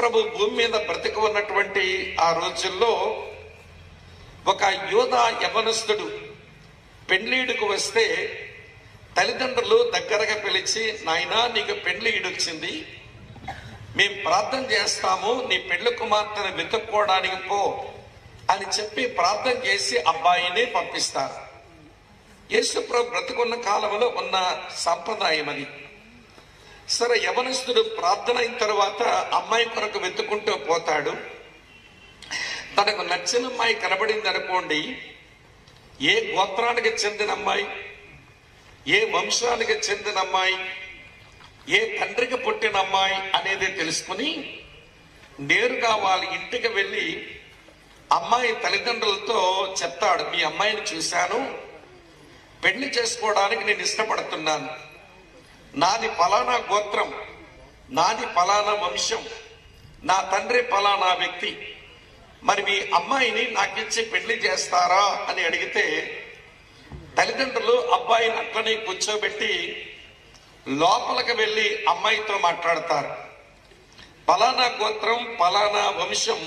ప్రభు భూమి మీద బ్రతికి ఉన్నటువంటి ఆ రోజుల్లో ఒక యోధ యవనస్తుడు పెండ్లీడుకు వస్తే తల్లిదండ్రులు దగ్గరగా పిలిచి నాయనా నీకు పెండ్లి ఈడొచ్చింది. మేము ప్రార్థన చేస్తాము. నీ పెళ్ళి కుమార్తెను వెతుక్కోవడానికి పో అని చెప్పి ప్రార్థన చేసి అబ్బాయిని పంపిస్తారు. యేసుప్రభు బ్రతుకున్న కాలంలో ఉన్న సంప్రదాయం అది సరే యవనస్తుడు ప్రార్థన అయిన తర్వాత అమ్మాయి కొరకు వెతుకుంటూ పోతాడు. తనకు నచ్చిన అమ్మాయి కనబడింది అనుకోండి ఏ గోత్రానికి చెందిన అమ్మాయి ఏ వంశానికి చెందిన అమ్మాయి ఏ తండ్రికి పుట్టిన అమ్మాయి అనేది తెలుసుకుని నేరుగా వాళ్ళ ఇంటికి వెళ్ళి అమ్మాయి తల్లిదండ్రులతో చెప్తాడు మీ అమ్మాయిని చూశాను పెళ్ళి చేసుకోవడానికి నేను ఇష్టపడుతున్నాను. నాది ఫలానా గోత్రం నాది ఫలానా వంశం నా తండ్రి ఫలానా వ్యక్తి. మరి మీ అమ్మాయిని నాకిచ్చి పెళ్ళి చేస్తారా అని అడిగితే తల్లిదండ్రులు అబ్బాయిని అట్లనే కూర్చోబెట్టి లోపలికి వెళ్ళి అమ్మాయితో మాట్లాడతారు. పలానా గోత్రం పలానా వంశం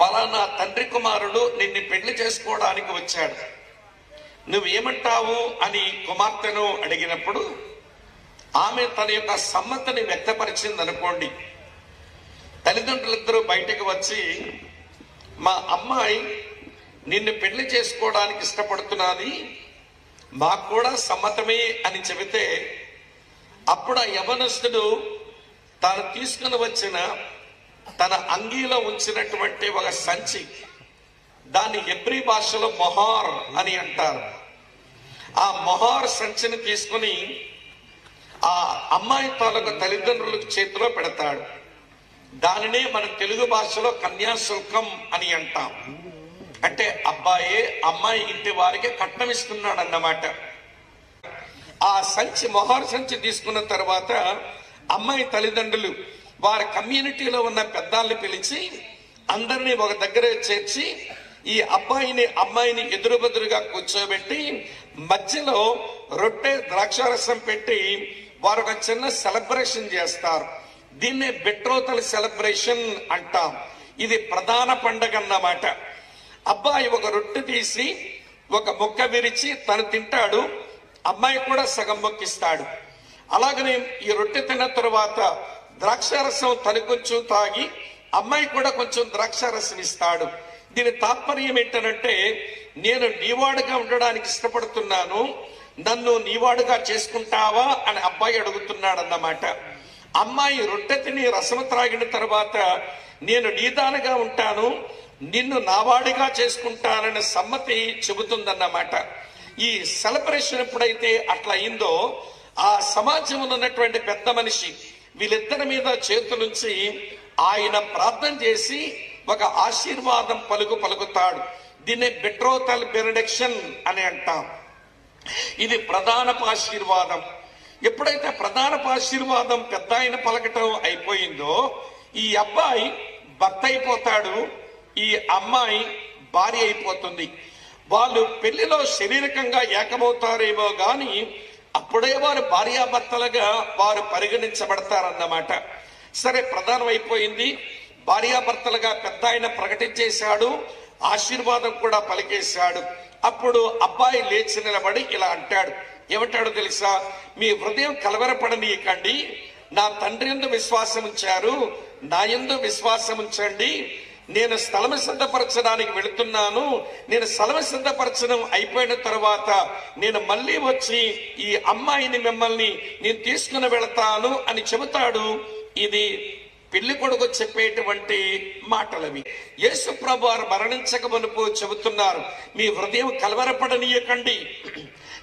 పలానా తండ్రి కుమారుడు నిన్ను పెళ్ళి చేసుకోవడానికి వచ్చాడు. నువ్వేమంటావు అని కుమార్తెను అడిగినప్పుడు ఆమె తన యొక్క సమ్మతిని వ్యక్తపరిచింది అనుకోండి తల్లిదండ్రులిద్దరూ బయటకు వచ్చి మా అమ్మాయి నిన్ను పెళ్ళి చేసుకోవడానికి ఇష్టపడుతున్నది మాకు కూడా సమ్మతమే అని చెబితే అప్పుడు ఆ యవనస్తుడు తాను తీసుకుని వచ్చిన తన అంగీలో ఉంచినటువంటి ఒక సంచి దాన్ని ఎబ్రి భాషలో మొహార్ అని అంటారు. ఆ మొహార్ సంచిని తీసుకుని ఆ అమ్మాయి తాలూకు తల్లిదండ్రుల చేతిలో పెడతాడు. దానినే మన తెలుగు భాషలో కన్యాశుల్కం అని అంటాం. అంటే అబ్బాయే అమ్మాయి ఇంటి వారికి కట్నం ఇస్తున్నాడు అన్నమాట ఆ సంచి మొహార్ సంచి తీసుకున్న తర్వాత అమ్మాయి తల్లిదండ్రులు వారి కమ్యూనిటీలో ఉన్న పెద్దాలను పిలిచి అందరినీ ఒక దగ్గర చేర్చి ఈ అబ్బాయిని అమ్మాయిని ఎదురు బెదురుగా కూర్చోబెట్టి మధ్యలో రొట్టె ద్రాక్షారసం పెట్టి వారు ఒక చిన్న సెలబ్రేషన్ చేస్తారు. దీన్నే బెట్రోతల సెలబ్రేషన్ అంటాం. ఇది ప్రధాన పండగ అన్నమాట. అబ్బాయి ఒక రొట్టె తీసి ఒక ముక్క విరిచి తను తింటాడు. అమ్మాయి కూడా సగం మొక్కిస్తాడు. అలాగనే ఈ రొట్టె తిన్న తర్వాత ద్రాక్షారసం తను కొంచెం తాగి అమ్మాయి కూడా కొంచెం ద్రాక్షారసం ఇస్తాడు దీని తాత్పర్యం ఏంటనంటే నేను నీవాడుగా ఉండడానికి ఇష్టపడుతున్నాను నన్ను నీవాడుగా చేసుకుంటావా అని అబ్బాయి అడుగుతున్నాడు అన్నమాట అమ్మాయి రొట్టె తిని రసము త్రాగిన తర్వాత నేను నీదానగా ఉంటాను నిన్ను నావాడిగా చేసుకుంటానని సమ్మతి చెబుతుందన్నమాట. ఈ సెలబ్రేషన్ ఎప్పుడైతే అట్లా అయిందో ఆ సమాజంలో ఉన్నటువంటి పెద్ద మనిషి వీళ్ళిద్దరి మీద చేతులుంచి ఆయన ప్రార్థన చేసి ఒక ఆశీర్వాదం పలుకు పలుకుతాడు. దీన్ని బెట్రోతల్ బెనడక్షన్ అని అంటాం. ఇది ప్రధాన ఆశీర్వాదం. ఎప్పుడైతే ప్రధానపు ఆశీర్వాదం పెద్ద ఆయన పలకటం అయిపోయిందో ఈ అబ్బాయి భర్త అయిపోతాడు ఈ అమ్మాయి భార్య అయిపోతుంది. వాళ్ళు పెళ్ళిలో శారీరకంగా ఏకమవుతారేమో గాని అప్పుడే వారు భార్యాభర్తలుగా వారు పరిగణించబడతారన్నమాట. సరే ప్రధానం అయిపోయింది భార్యాభర్తలుగా పెద్ద ఆయన ప్రకటించేశాడు ఆశీర్వాదం కూడా పలికేశాడు. అప్పుడు అబ్బాయి లేచి నిలబడి ఇలా అంటాడు ఏమంటాడు తెలుసా? మీ హృదయం కలవరపడనీయకండి నా తండ్రి ఎందు విశ్వాసం ఉంచారు నా ఎందు విశ్వాసం ఉంచండి. నేను స్థలం సిద్ధపరచడానికి వెళుతున్నాను నేను స్థలం సిద్ధపరచడం అయిపోయిన తర్వాత నేను మళ్ళీ వచ్చి ఈ అమ్మాయిని మిమ్మల్ని నేను తీసుకుని వెళతాను అని చెబుతాడు. ఇది పెళ్ళి కొడుకు చెప్పేటువంటి మాటలవి. యేసు ప్రభు వారు మరణించక మునుపు చెబుతున్నారు మీ హృదయం కలవరపడనీయకండి.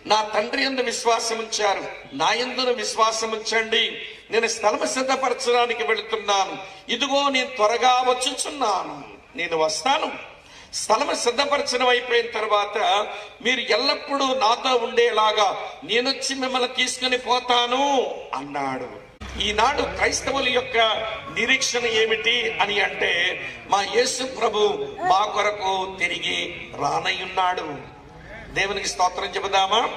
నా తండ్రి ఎందు విశ్వాసం ఉంచారు. నా ఎందును విశ్వాసం ఉంచండి. నేను స్థలం సిద్ధపరచడానికి వెళుతున్నాను. ఇదిగో నేను త్వరగా వచ్చుచున్నాను. నేను వస్తాను. స్థలం సిద్ధపరచడం అయిపోయిన తర్వాత మీరు ఎల్లప్పుడూ నాతో ఉండేలాగా నేనొచ్చి మిమ్మల్ని తీసుకుని పోతాను అన్నాడు. ఈనాడు క్రైస్తవుల యొక్క నిరీక్షణ ఏమిటి అని అంటే మా యేసు ప్రభు మా కొరకు తిరిగి రానయ్యున్నాడు. దేవునికి స్తోత్రం చెబుదామా?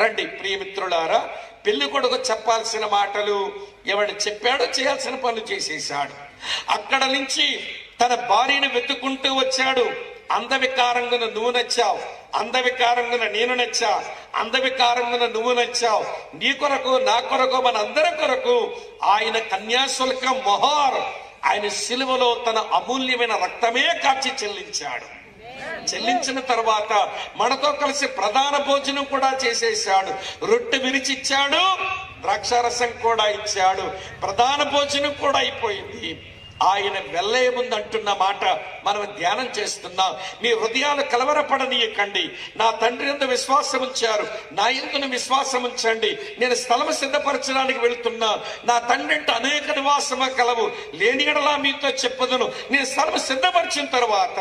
రండి ప్రియమిత్రులారా పెళ్ళి కొడుకు చెప్పాల్సిన మాటలు ఎవడు చెప్పాడో చేయాల్సిన పనులు చేసేసాడు అక్కడ నుంచి తన భార్యను వెతుక్కుంటూ వచ్చాడు. అందవికారంగా నువ్వు నచ్చావు అందవికారంగున నేను నచ్చా అందవికారంగున నువ్వు నచ్చావు. నీ కొరకు నా కొరకు మన అందరి కొరకు ఆయన కన్యాశుల్కం మొహార్. ఆయన సిలువలో తన అమూల్యమైన రక్తమే కాచి చెల్లించాడు. చెల్లించిన తర్వాత మనతో కలిసి ప్రధాన భోజనం కూడా చేసేసాడు రొట్టె విరిచిచ్చాడు ద్రాక్షారసం కూడా ఇచ్చాడు. ప్రధాన భోజనం కూడా అయిపోయింది. ఆయన వెళ్ళయముందు అంటున్న మాట మనం ధ్యానం చేస్తున్నాం. మీ హృదయాలు కలవరపడనీయకండి. నా తండ్రి ఎందు విశ్వాసం ఉంచారు. నా ఎందును విశ్వాసం ఉంచండి. నేను స్థలం సిద్ధపరచడానికి వెళ్తున్నా. నా తండ్రి అంటే అనేక నివాసమ కలవు. లేని ఎడలా మీతో చెప్పదును. నేను స్థలం సిద్ధపరిచిన తర్వాత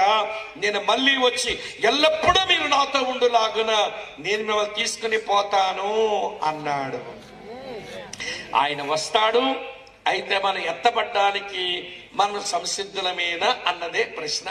నేను మళ్ళీ వచ్చి ఎల్లప్పుడూ మీరు నాతో ఉండులాగున నేను మిమ్మల్ని తీసుకుని పోతాను అన్నాడు. ఆయన వస్తాడు. అయితే మనం ఎత్తబడ్డానికి మనం సంసిద్ధులమేనా అన్నదే ప్రశ్న.